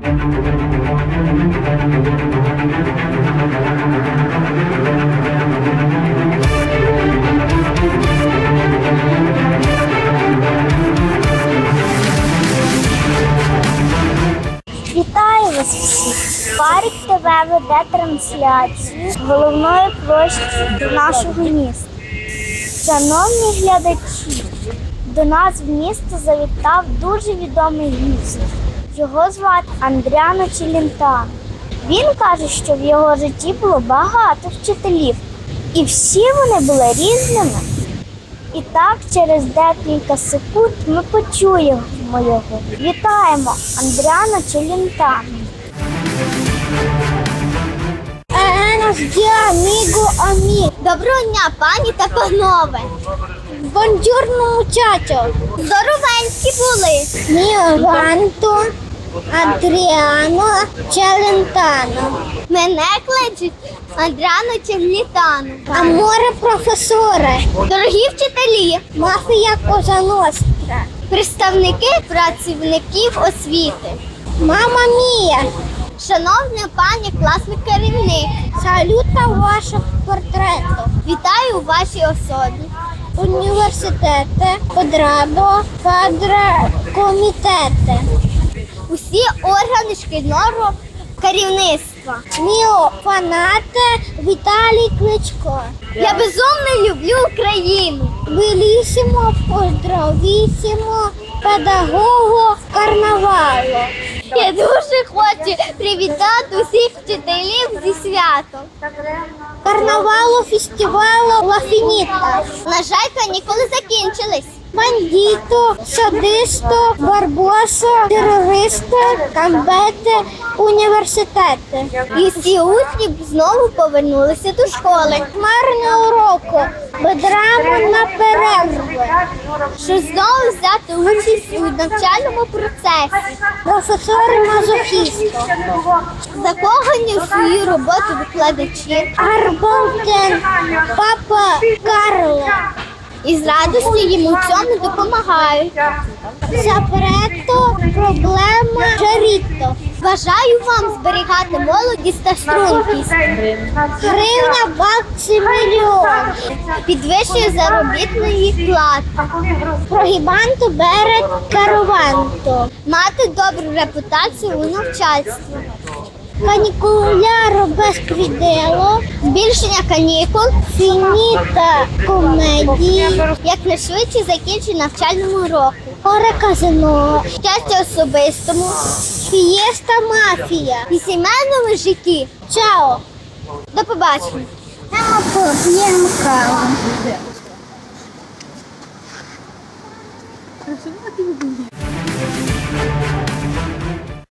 Вітаю вас всіх! Парік ТВ веде трансляцію головної площі нашого міста. Шановні глядачі, до нас в місто завітав дуже відомий гість. Його звати Андріано Челентано. Він каже, що в його житті було багато вчителів, і всі вони були різними. І так, через декілька секунд ми почуємо його. Вітаємо Андріана amigo. Доброго дня, пані та панове. Бонджурно, мучачо. Здоровенькі були. Міо Ванто, Адріано Челентано. Мене кличуть Андріано Челентано. Аморе професоре. Дорогі вчителі. Мафія Коза Ностра. Представники працівників освіти. Мама мія. Шановна пані класний керівник, салюта ваших портретів. Вітаю вашій особі. Університети, подрадо, кадра, комітети. Усі органи шкільного керівництва. Міо фанате Віталій Кличко. Я безумно люблю Україну. Белісімо, поздравісімо, педагогу карнавалу. Я дуже хочу привітати усіх вчителів зі святом. Карнавалу фестивалу Лафініта. На жаль, канікули закінчились. Бандіто, садисто, барбосо, терористи, камбети, університети. І всі учні знову повернулися до школи. Марне уроку, бедрамо на перерви. Щоб знову взяти участь у навчальному процесі. Професори мазохісти. Закохані в свою роботу викладачі. Арбонтен, папа. І з радістю їм у цьому допомагають. Запрето проблема жаріто. Бажаю вам зберігати молодість та стрункість. Гривня, бакси, мільйон. Підвищує заробітної плати. Прогібанто бере караванто. Мати добру репутацію у навчальстві. Канікуляро безпреділу, збільшення канікул, фініта комедії, як якнайшвидше закінчення навчального року, горе казино, щастя особистому, фієста мафія і сімейному житті. Чао! До побачення! Поп'ємо каву.